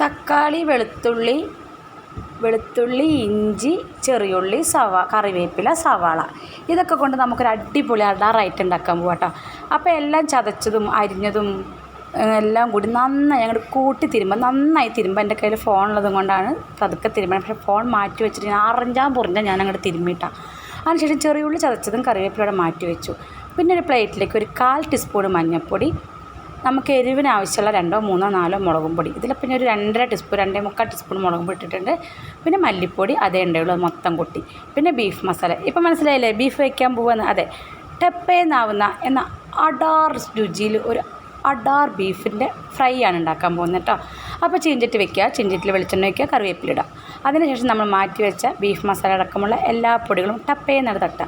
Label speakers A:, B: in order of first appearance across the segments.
A: തക്കാളി വെളുത്തുള്ളി വെളുത്തുള്ളി ഇഞ്ചി ചെറിയുള്ളി സവാ കറിവേപ്പില സവാള. ഇതൊക്കെ കൊണ്ട് നമുക്കൊരു അടിപൊളി അടാറായിട്ട് ഉണ്ടാക്കാൻ പോകാം കേട്ടോ അപ്പോൾ എല്ലാം ചതച്ചതും അരിഞ്ഞതും എല്ലാം കൂടി നന്നായി അങ്ങോട്ട് കൂട്ടി തിരുമ്പോൾ നന്നായി തിരുമ്പോൾ എന്റെ കയ്യിൽ ഫോണുള്ളതും കൊണ്ടാണ് പതുക്കെ തിരുമ്പണം പക്ഷേ ഫോൺ മാറ്റി വെച്ചിട്ട് ഞാൻ അറിഞ്ഞാൽ പൊറിഞ്ഞാൽ ഞാൻ അങ്ങോട്ട് തിരുമ്മിയിട്ടാണ് അതിനുശേഷം ചെറിയുള്ളി ചതച്ചതും കറിവേപ്പിലൂടെ മാറ്റി വെച്ചു. പിന്നെ ഒരു പ്ലേറ്റിലേക്ക് ഒരു കാൽ ടീസ്പൂൺ മഞ്ഞൾപ്പൊടി നമുക്ക് എരിവിന് ആവശ്യമുള്ള രണ്ടോ മൂന്നോ നാലോ മുളകും പൊടി. ഇതിൽ പിന്നെ ഒരു രണ്ടര ടീസ്പൂൺ രണ്ടേ മുക്കാൽ ടീസ്പൂൺ മുളകും പൊടി ഇട്ടിട്ടുണ്ട്. പിന്നെ മല്ലിപ്പൊടി അതേ ഉണ്ടായുള്ളൂ മൊത്തം കൊട്ടി. പിന്നെ ബീഫ് മസാല ഇപ്പം മനസ്സിലായില്ലേ? ബീഫ് വയ്ക്കാൻ പോകുന്ന അതെ. ടെപ്പേന്നാവുന്ന എന്ന അടാർ രുചിയിൽ ഒരു അടാർ ബീഫിന്റെ ഫ്രൈ ആണ് ഉണ്ടാക്കാൻ പോകുന്നത് കേട്ടോ. അപ്പോൾ ചീഞ്ചട്ടി വെക്കുക ചീഞ്ചട്ടിയിൽ വെളിച്ചെണ്ണ വയ്ക്കുക കറിവേപ്പില ഇടുക. അതിനുശേഷം നമ്മൾ മാറ്റി വെച്ച ബീഫ് മസാല അടക്കമുള്ള എല്ലാ പൊടികളും ടപ്പേന്നത് തട്ടുക.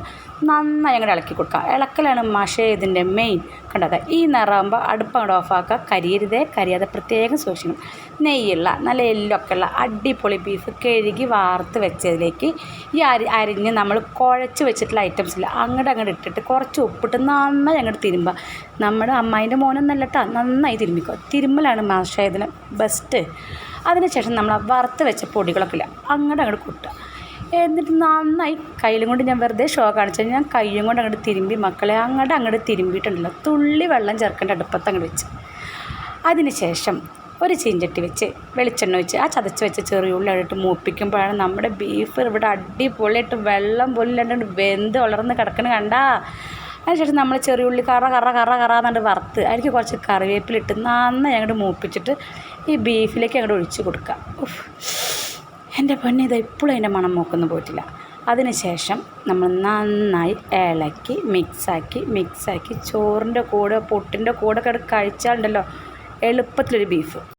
A: നന്നായി അങ്ങോട്ട് ഇളക്കി കൊടുക്കുക. ഇളക്കലാണ് മഷേ ഇതിന്റെ മെയിൻ കണ്ടത് ഈ നിറാകുമ്പോൾ അടുപ്പ് അങ്ങോട്ട് ഓഫാക്കുക കരിയരുതേ കരിയാതെ പ്രത്യേകം സൂക്ഷിക്കണം. നെയ്യുള്ള നല്ല എല്ലൊക്കെ ഉള്ള അടിപൊളി ബീഫ് കഴുകി വാർത്ത് വെച്ചതിലേക്ക് ഈ അരി അരിഞ്ഞ് നമ്മൾ കുഴച്ച് വെച്ചിട്ടുള്ള ഐറ്റംസ് ഇല്ല അങ്ങോട്ട് അങ്ങോട്ട് ഇട്ടിട്ട് കുറച്ച് ഉപ്പിട്ട് നന്നായി അങ്ങോട്ട് തിരുമ്പുക. നമ്മുടെ അമ്മായിന്റെ മോനൊന്നല്ല കേട്ടോ നന്നായി തിരുമ്പിക്കുക തിരുമ്മലാണ് മാഷായതിന് ബെസ്റ്റ് അതിനുശേഷം നമ്മൾ വറുത്ത് വെച്ച പൊടികളൊക്കെ ഇല്ല അങ്ങോട്ട് അങ്ങോട്ട് കൂട്ടുക. എന്നിട്ട് നന്നായി കയ്യിലും കൊണ്ട് ഞാൻ വെറുതെ ഷോ കാണിച്ചാൽ ഞാൻ കയ്യും കൊണ്ട് അങ്ങോട്ട് തിരുമ്പി മക്കളെ അങ്ങോട്ട് അങ്ങോട്ട് തിരുമ്പിയിട്ടുണ്ടല്ലോ. തുള്ളി വെള്ളം ചേർക്കേണ്ട അടുപ്പത്ത് അങ്ങോട്ട് വെച്ച്. അതിനുശേഷം ഒരു ചീഞ്ചട്ടി വെച്ച് വെളിച്ചെണ്ണ വെച്ച് ആ ചതച്ച് വെച്ച ചെറിയുള്ളി ഇട്ട് മൂപ്പിക്കുമ്പോഴാണ് നമ്മുടെ ബീഫ് ഇവിടെ അടിപൊളിയായിട്ട് വെള്ളം പോലില്ലാണ്ട് വെന്ത് വളർന്ന് കിടക്കണ കണ്ടാ. അതിനുശേഷം നമ്മൾ ചെറിയുള്ളി കറ കറ കറ കറ എന്നിട്ട് വറുത്ത് അതിലേക്ക് കുറച്ച് കറിവേപ്പിലിട്ട് നന്നായി അങ്ങോട്ട് മൂപ്പിച്ചിട്ട് ഈ ബീഫിലേക്ക് അങ്ങോട്ട് ഒഴിച്ചു കൊടുക്കുക. എന്റെ പൊന്നെ ഇത് എപ്പോഴും അതിന്റെ മണം മൂക്കൊന്നും പോയിട്ടില്ല. അതിനുശേഷം നമ്മൾ നന്നായി ഇളക്കി മിക്സാക്കി മിക്സാക്കി ചോറിന്റെ കൂടെ പൊട്ടിന്റെ കൂടെ കിടന്ന് കഴിച്ചാലുണ്ടല്ലോ എളുപ്പത്തിലൊരു ബീഫ്.